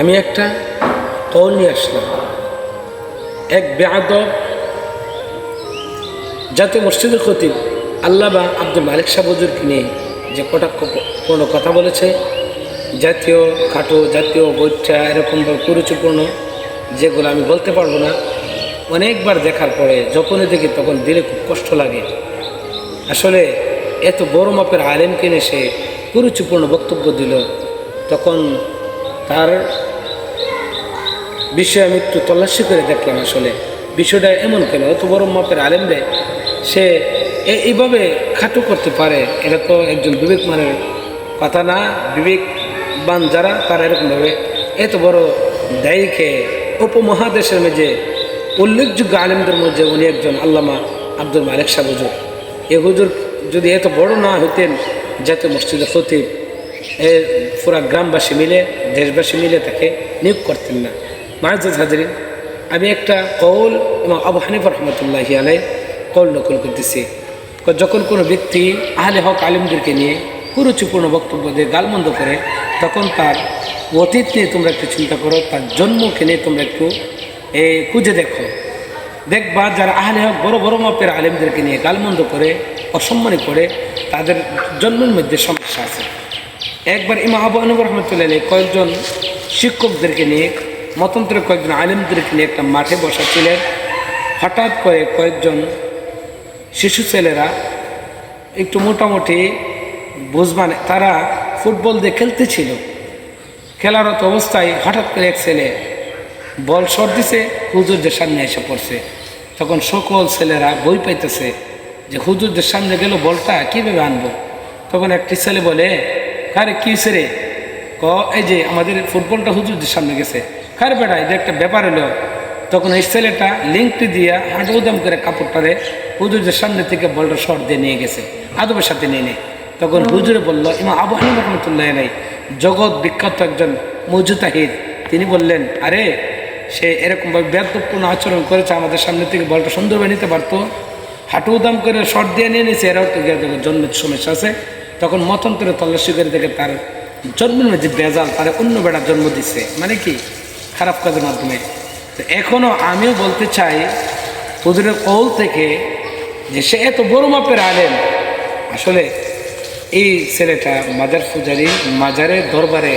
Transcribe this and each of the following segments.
আমি একটা কল নিয়ে আসলাম। এক বেআদব জাতীয় মসজিদের খতিব আল্লাহ বা আব্দুল মালিক সাবুজুরকে নিয়ে যে কটাক্ষপূর্ণ কথা বলেছে, জাতীয় খাটো, জাতীয় বৈঠা এরকমভাবে কুরুচিপূর্ণ যেগুলো আমি বলতে পারব না। অনেকবার দেখার পরে যখনই দেখি তখন দিলে খুব কষ্ট লাগে। আসলে এত বড় মাপের আলেমকে নিয়ে সে কুরুচিপূর্ণ বক্তব্য দিল, তখন তার বিষয়ে আমি একটু তল্লাশি করে দেখলাম আসলে। বিষয়টা এমন কেন? এত বড় মাপের আলেম রে সে এইভাবে খাটো করতে পারে, এটা তো একজন বিবেকমানের কথা না। বিবেকবান যারা, তারা এরকমভাবে এত বড় দায়ীকে উপমহাদেশের মধ্যে উল্লেখযোগ্য আলেমদের মধ্যে উনি একজন আল্লামা আব্দুল মালিক সাহ হুজুর। এ হুজুর যদি এত বড় না হতেন যাতে মসজিদে খতিব, এ পুরা গ্রামবাসী মিলে, দেশবাসী মিলে তাকে নিয়োগ করতেন না। মাহাজ হাজরিন আমি একটা কৌল এবং আবু হানিফ রহমতুল্লাহি আলাই কৌল নকল করতেছি। যখন কোনো ব্যক্তি আহলে হক আলিমদেরকে নিয়ে কুরুচিপূর্ণ বক্তব্য দিয়ে গালমন্দ করে তখন তার অতীত নিয়ে তোমরা একটু চিন্তা করো তার জন্মকে নিয়ে তোমরা একটু এ, খুঁজে দেখো। দেখবা যারা আহলে হক বড় বড় মাপের আলেমদেরকে নিয়ে গালমন্দ করে অসম্মানী করে তাদের জন্মের মধ্যে সমস্যা আছে। একবার ইমা আবু আনুব রহমতুল্লাহ কয়েকজন শিক্ষকদেরকে নিয়ে মতন্ত্রের কয়েকজন আলেমদেরকে নিয়ে একটা মাঠে বসাচ্ছিলেন। হঠাৎ করে কয়েকজন শিশু ছেলেরা একটু মোটামুটি বুঝবান তারা ফুটবল দিয়ে খেলতেছিল। খেলারত অবস্থায় হঠাৎ করে এক ছেলে বল শট দিছে, হুজুরদের সামনে এসে পড়ছে। তখন সকল ছেলেরা বই পাইতেছে যে হুজুরদের সামনে গেল বলটা কীভাবে আনব? তখন একটি ছেলে বলে কারে কী রে? ক, এই যে আমাদের ফুটবলটা হুজুরদের সামনে গেছে। কারে বেটা এটা একটা ব্যাপার হলো তখন এই ছেলেটা লিঙ্কটি দিয়া হাঁটুদাম করে কাপড়টারে হুজুরদের সামনে থেকে বলটা শর্ট দিয়ে নিয়ে গেছে আদবের সাথে নিয়ে নেয় তখন হুজুরে বলল ইমা আবু হানিফ রহমতুল্লাহ নাই জগৎ বিখ্যাত একজন মজুতাহিদ তিনি বললেন আরে সে এরকমভাবে ব্যর্থপূর্ণ আচরণ করেছে আমাদের সামনে থেকে বলটা সুন্দরভাবে নিতে পারতো। হাঁটু দাম করে শর্ট দিয়ে নিয়ে নিয়েছে এরাও তো জন্মের সমস্যা আছে। তখন মতন করে তল্লাশি করে দেখে তার জন্মের মধ্যে বেজাল তার অন্য বেড়া জন্ম দিচ্ছে মানে কি? খারাপ কাজের মাধ্যমে। তো এখনও আমিও বলতে চাই, হুজুরের কৌল থেকে যে সে এত বড় মাপের আলেন আসলে এই ছেলেটা মাজার পূজারি, মাজারের দরবারে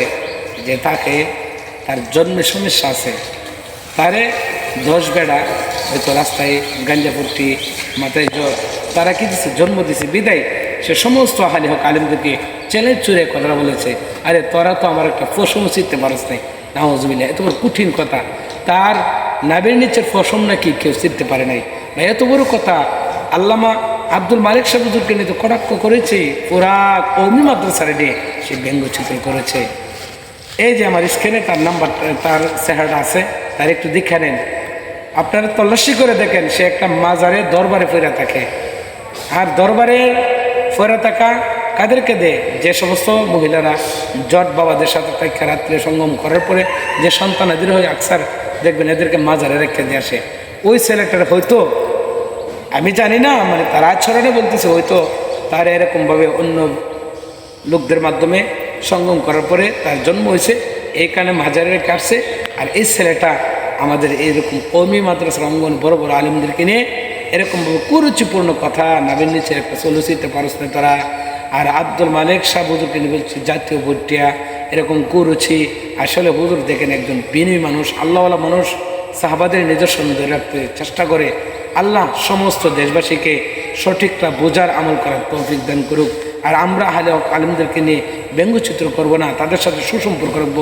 যে তাকে তার জন্মের সমস্যা আছে, তারে দশ বেড়া হয়তো রাস্তায় গাঞ্জাপট্টি, মাথায় জ্বর, তারা কি দিচ্ছে জন্ম দিছে, বিদায়। সে সমস্ত আহালি হোক আলিমদেরকে চ্যালেঞ্জ চুরে কথা বলেছে, আরে তোরা তো আমার একটা ফসম চিনতে পারস নাই। নাহজবিল্লা এত বড় কঠিন কথা। তার নাবের নিচের ফসম নাকি কেউ চিনতে পারে নাই। বা এত বড় কথা। আল্লামা আব্দুল মালিক সাহুজুরকে নিয়ে তো কটাক্ষ করেছে পুরা কৌমি মাদ্রাসার নিয়ে সে ব্যঙ্গচিত্র করেছে। এই যে আমার স্ক্রিনে তার নাম্বার তার চেহারাটা আছে, তার একটু দেখে নেন। আপনারা তল্লাশি করে দেখেন, সে একটা মাজারে দরবারে ফেরা থাকে। আর দরবারে ফেরা থাকা কাদেরকে দেয় যে সমস্ত মহিলারা জট বাবাদের সাথে তাকে রাত্রে সঙ্গম করার পরে যে সন্তানাদের হয়ে আকসার, দেখবেন এদেরকে মাজারে রেখে দিয়ে আসে। ওই ছেলেটার হয়তো, আমি জানি না মানে তার আচরণে বলতেছে, হয়তো তার এরকমভাবে অন্য লোকদের মাধ্যমে সঙ্গম করার পরে তার জন্ম হয়েছে এই কারণে মাজারে রেখে আসছে। আর এই ছেলেটা আমাদের এইরকম কৌমি মাদ্রাসার অঙ্গন বড় বড় আলিমদেরকে নিয়ে এরকমভাবে কুরুচিপূর্ণ কথা নাবিন নিচের একটা চলচ্চিত্র পারস তারা। আর আব্দুল মালিক শাহ হুজুরকে নিয়ে বলছে, জাতীয় ভুটিয়া এরকম কুরুচি। আসলে হুজুর দেখেন একজন বিনয়ী মানুষ, আল্লাহওয়ালা মানুষ, সাহাবাদের নিদর্শন ধরে রাখতে চেষ্টা করে। আল্লাহ সমস্ত দেশবাসীকে সঠিকটা বোঝার আমল করার তৌফিক দান করুক। আর আমরা হক আলিমদেরকে নিয়ে ব্যঙ্গচিত্র করব না, তাদের সাথে সুসম্পর্ক রাখব।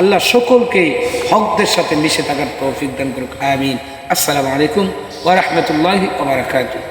আল্লাহ সকলকেই হকদের সাথে মিশে থাকার তৌফিক দান করুক। আমিন। আসসালামু আলাইকুম ওরহমতুল্লাহি ওবরাকাতুহ